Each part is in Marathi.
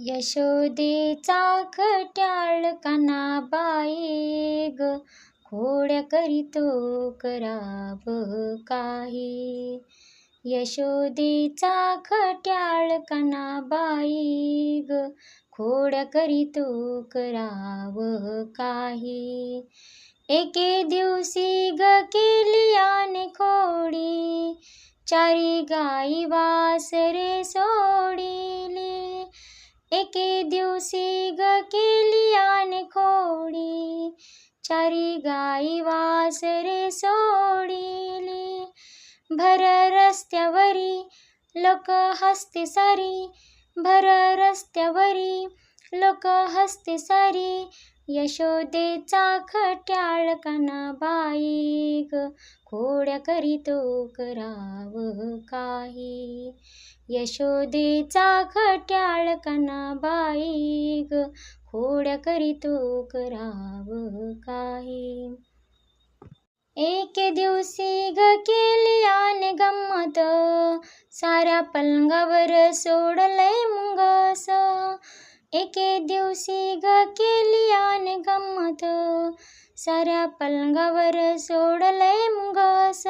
यशोदेचा खट्याळ कानाबाई ग. खोड्या करीतो कराब काही. यशोदेचा खट्याळ कानाबाई ग. खोड्या करीतो कराव काही. एके दिवशी ग केली आणि खोडी. चारी गाई वासरे एके दिवशी ग केली आने खोडी. चारी गाई वासरे सोडिली. भर रस्त्यावरी लोक हसते सारी. भर रस्त्यावरी लोक हसते सारी. यशोदेचा खट्याळ कानाबाई ग. खोड्या करीतो कराव काही. यशोदेचा खट्याळ कानाबाई ग. खोड्या करीतो कराव काही. एके दिवशी ग केली आन गंमत. साऱ्या पलंगावर सोडलंय मुंगस. एके दिवशी ग केली आणि गंमत. साऱ्या पलंगावर सोडलंय मुंगस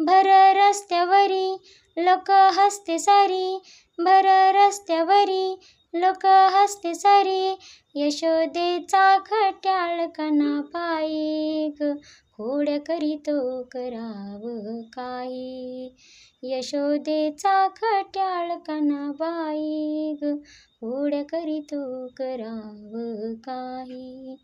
भर रस्त्यावरी लोक हसते सारी भर रस्त्यावरी लोक हसते सारी. यशोदेचा खट्याळ कानाबाई ग खोड्या करीतो कराव काही. यशोदेचा खट्याळ कानाबाई ग खोड्या करीतो कराव काही.